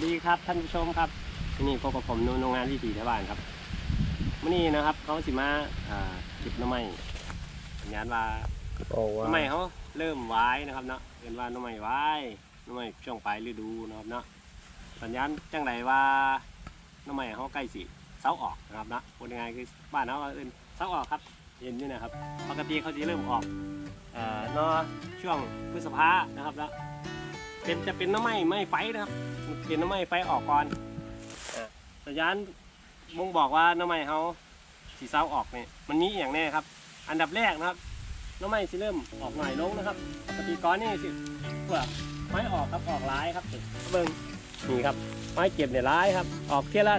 วัสดีครับท่านผู้ชมครับวันนี่พบกับผมนุ่นโรงงานที่ถีแถวบ้านครับวันนี้นะครับเขาสิมาอ่าเก็บหน้ำไม้สัญญาณว่าโอ้หว่าน้ำไม้เขาเริ่มไว้นะครับเนาะเรียนว่าหน้ำไม้ไว้หน้ำไม้ช่วงปลายฤดูนะครับเนาะสัญญาณจังไรว่าหน้ำไม้เขาใกล้สิเสาออกนะครับเนาะพูดง่ายๆคือบ้านเขาเอิ้นเสาออกครับเห็นอยู่นะครับปกติเขาจะเริ่มออกเอ่อเนาะช่วงพฤษภานะครับเนาะ เป็นจะเป็นน้ำไม้ไม้ไฟนะครับ เป็นน้ำไม้ไฟออกก่อนอ่าสัญญาณบ่งบอกว่าน้ำไม้เขาสีเสาออกเนี่ยมันมีอย่างแน่ครับ อันดับแรกนะครับ น้ำไม้สิเริ่มออกหน่อยลงนะครับปกติก้อนนี่สิเปลือกไม้ออกครับออกร้ายครับเบิ่งนี่ครับไม้เก็บเนี่ยร้ายครับ ออกเที่ยละ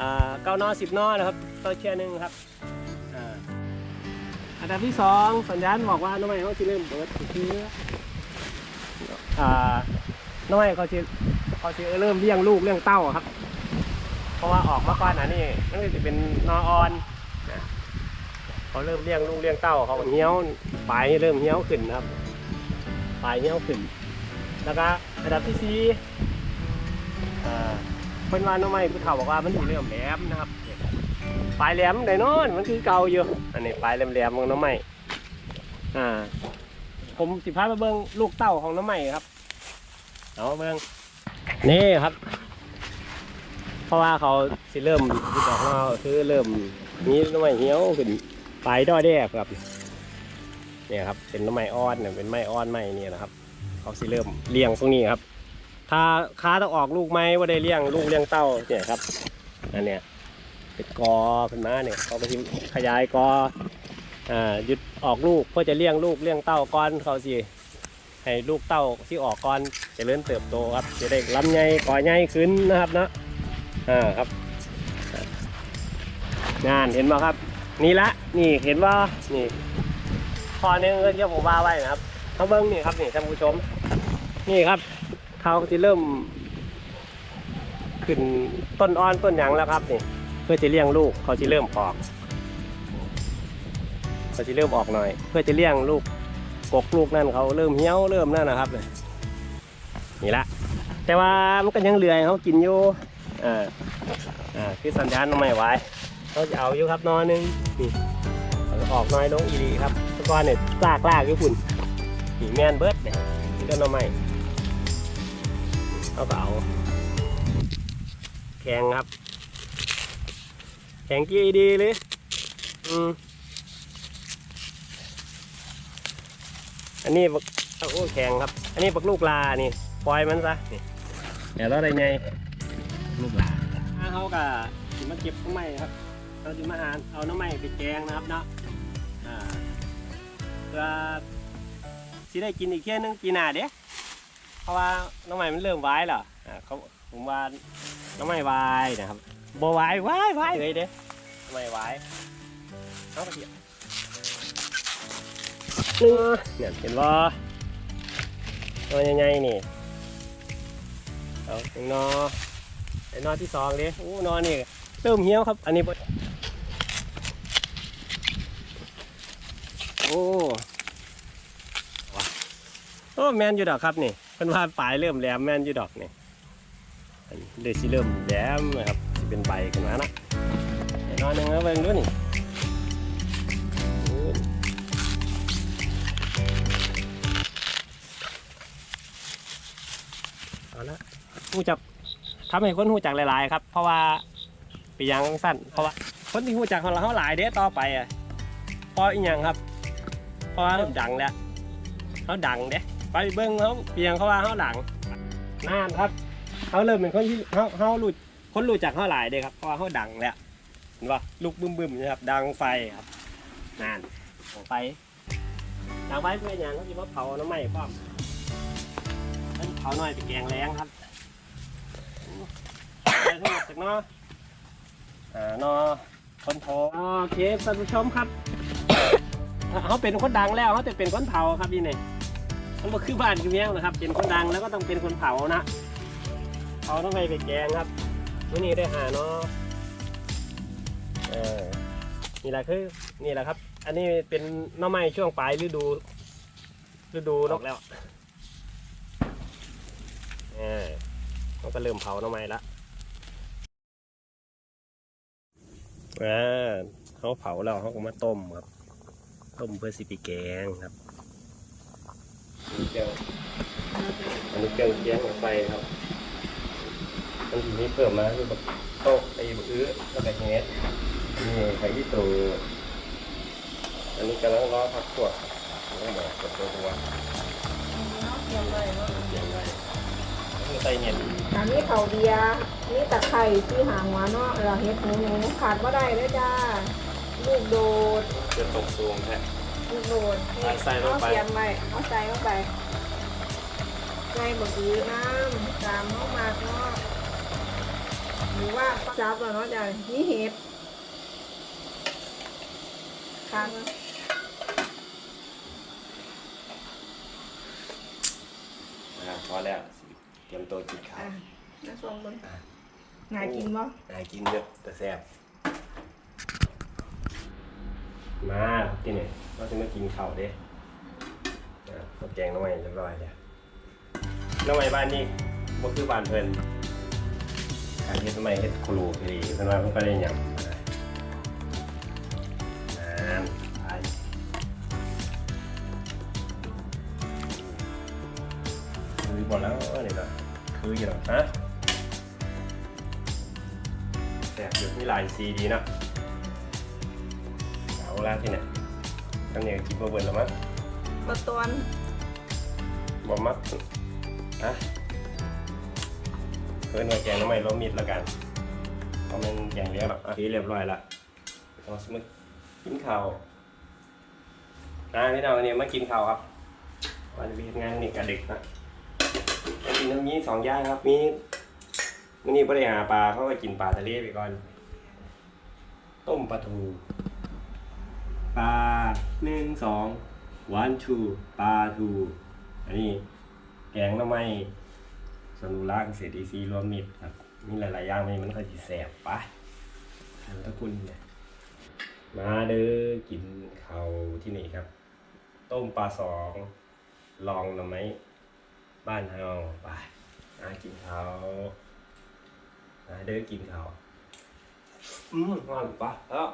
อ่าเก้านอสิบนอนะครับต่อเที่ยหนึ่งครับอันดับที่สองสัญญาณบอกว่าน้ำไม้เขาสิเริ่มเบิดคือ อ่าน้อยเขาจะเขาจะเริ่มเลี้ยงลูกเลี้ยงเต้าครับ เพราะว่าออกมาก่อนอันนี้นั่นก็จะเป็นนอออนเขาเริ่มเลี้ยงลูกเลี้ยงเต้าเขาเหี้ยวปลายเริ่มเหี้ยวขึ้นครับปลายเหี้ยวขึ้น แล้วก็อันดับที่สี่อ่าเป็นว่าน้องไม้ผู้เฒ่าบอกว่ามันสิเริ่มแหลมนะครับปลายแหลมได้นอนมันคือเก่าอยู่อันนี้ปลายแหลมๆของน้องไม้อ่า ผมสิพาไปเบิ่งลูกเต้าของน้องไม้ครับ เอาเมืองนี่ครับ เพราะว่าเขาสิเริ่มที่ดอกเราคือเริ่มมีน้ำไม้เหี่ยวขึ้นปลายด้อยแดกครับเนี่ยครับ เป็นน้ำไม้อ่อนเนี่ยเป็นไม้อ่อนไม้นี่นะครับ เขาสิเริ่มเลี้ยงตรงนี้ครับถ้าค้าต้องออกลูกไม้ว่าได้เลี้ยงลูกเลี้ยงเต้าเนี่ยครับอันเนี้ยเป็นกอขึ้นมาเนี่ยเขาไปขยายกออ่าหยุดออกลูกเพื่อจะเลี้ยงลูกเลี้ยงเต้าก้อนเขาสิ ให้ลูกเต้าที่ออกก่อนเจะเริ่มเติบโตครับจะได้ลำใหญ่ก่อใหญ่ขึ้นนะครับเนาะอ่าครับ งานเห็นบ่ครับ นี่ละนี่เห็นว่านี่พอหนึงที่ผมว่าไว้นะครับเขาเบิ้งนี่ครับนี่ท่านผู้ชม นี่ครับเขาจะเริ่ม ขึ้นต้นอ้อนต้นหยังแล้วครับนี่เพื่อจะเลี้ยงลูกเขาจะเริ่มออกเขาจะเริ่มออกหน่อย เพื่อจะเลี้ยงลูก กกลูกนั่นเขาเริ่มเหี่ยวเริ่มนั่นนะครับเลยนี่ละแต่ว่ามันก็ยังเหลือเขากินอยู่อ่าอ่าคือสัญญาณไม่ไหวเขาจะเอาอยู่ครับนอนหนึงนี่จะออกน้อยลงอีดีครับตะกอนเนี่ยลากลากอยู่ฝุ่นนี่แมนเบิร์ดเนี่ยนี่ก็น้อไม่เขาก็เอาแข็งครับ แข็งกี่ดีเลยอืม อันนี้บักโอ้แข็งครับ อันนี้บักลูกลานี่ปล่อยมันซะนี่เดี๋ยวเราได้ไงลูกลาเขาก็สิมาเก็บน้ำไม้ครับเราจะมาอ่านเอาน้ำไม้ไปแกงนะครับเนาะอ่าเพื่อสิได้กินอีกเที่ยนึงปีหนาเด้เพราะว่าน้ำไม้มันเริ่มวายแล้วอ่าเขาผมว่าน้ำไม้วายนะครับบ่วายวายวายเลยเด้น้ำไม้วายเอาไปเถอะ นึงเนี่ยเห็นว่าตัวใหญ่ๆนี่เอาหนึ่งนอไอ้นอที่สองดิโอ้นอนี่เริ่มเหี่ยวครับ อันนี้โอ้โอ้แมนอยู่ดอกครับนี่เป็นว่าปลายเริ่มแหลมแมนอยู่ดอกนี่เดี๋ยวสิเริ่มแหลมนะครับสิเป็นใบขึ้นมานะไอ้นอหนึ่งเอาเบิ่งดูนี่ เอาละหูจักทำให้คนหูจักหลายๆ ครับ เพราะว่าปนหยังสั้นเพราะว่าคนที่หูจักของเราเขาหลายเด้ต่อไปอะเพราะอีกอย่างครับ เพราะว่าเริ่มดังแล้วเขาดังเด้ไปเบิ้งเขาเพียงเขาว่าเขาดังนานครับเขาเริ่มเป็นคนที่เขาเขารู้คนรู้จักเขาหลายเด้ครับเพราะว่าเขาดังแล้วเห็นปะลูกบึ้มบึมๆนะครับ ดังไฟครับนานของไฟดังไฟเป็นอย่างเขาจะมาเผาน้ำไหม้พร้อม ให้เผาหน่อยไปแกงแรงครับใส่ทั้งหมดจากนออ่านอคนโทโอเคท่านผู้ชมครับเขาเป็นคนดังแล้วเขาจะเป็นคนเผาครับนี่เนี่ยมันก็คือบ้านคือเมียงนะครับ เป็นคนดังแล้วก็ต้องเป็นคนเผานะเผาต้องไปไปแกงครับวันนี้ได้หาเนาะเออนี่แหละคือนี่แหละครับ อันนี้เป็นน้อไม้ช่วงปลายฤดูฤดูนกแล้ว เออ เขา ก็เริ่มเผาหน้ำไม้ละอ่าเขาเผาแล้วเขาก็มาต้มครับ ต้มเพื่อสิปีแกงครับอันนี้เครื่องเคียงกับไฟครับมันนี้เพิ่มมาคือแบบโต๊ะไอ้บะอื้อแล้วก็เฮ็ดนี่ไข่ที่ตัวอันนี้กำลังรอพักขวดแล้วหมอกดตัวตัวเตรียมเลยว่ ใส่เห็ดอันนี้เขาเดียนี่ตะไคร่ที่หางหัวเนาะเราเฮ็ดหนูหนูขาดว่าได้เลยจ้า ลูกโดดเกิดตกสูงแท้ ลูกโดดนี่อะใส่ลงไป เอาเตรียมไว้เอาใส่ลงไปใส่บะอื้อน้ำตามเข้ามากเนาะหรือว่าซับแล้วเนาะจ้านี่เห็ดค้างนะอ่าพอแล้วเต รียมตัวกินข้าวอะน้ำส้มมึงน่ากินบ่น่ากินเยอะแต่แซ่บมาที่นี่เราจะมากินข้าวเด้อ่าข้าวแกงน้ำมันเรียบร้อยแล้วน้ำมันบ้านนี้บ่คือบ้านเพิ่นการเฮ็ดน้ำมันเฮ็ดครูดีเพิ่นว่าเพิ่นก็ได้ยำ คือบ่แล้วนี่ก็คืออยู่เนาะฮะแต่อยู่ที่ลายซีดีนะเอาละที่เนี่ยตั้งเนี่ยกินมาเบิร์นแล้วมั้งบะตวนบอมักฮะเพื่อนมาแกงน้ำมันล้มมิดแล้วกันเพราะมันแกงเลี้ยงแบบอะทีเรียบร้อยละเอาสมมติกินข้าวอ่าพี่น้องวันนี้มากินข้าวครับวันนี้ทำงานนี่กับเด็กนะ กินน้ำนี้สองอย่างครับ มีวันนี่ได้หาปลาเขาก็กินปลาทะเลไปก่อน ต้มปลาทู ปลาหนึ่งสอง one two ปลาทู อันนี้แกงน้ำไม้สนุราเกษตรอีซีรวมมิตรครับมีหลายๆอย่างมันมันก็สิแสบไปทานตะคุณเนี่ยมาเด้อกินเขาที่นี่ครับ ต้มปลาสอง ลองหน่อไม้ บ้านเฮาไปหากินข้าวมาเด้อกินข้าวอืมอร่อยปะแล้ว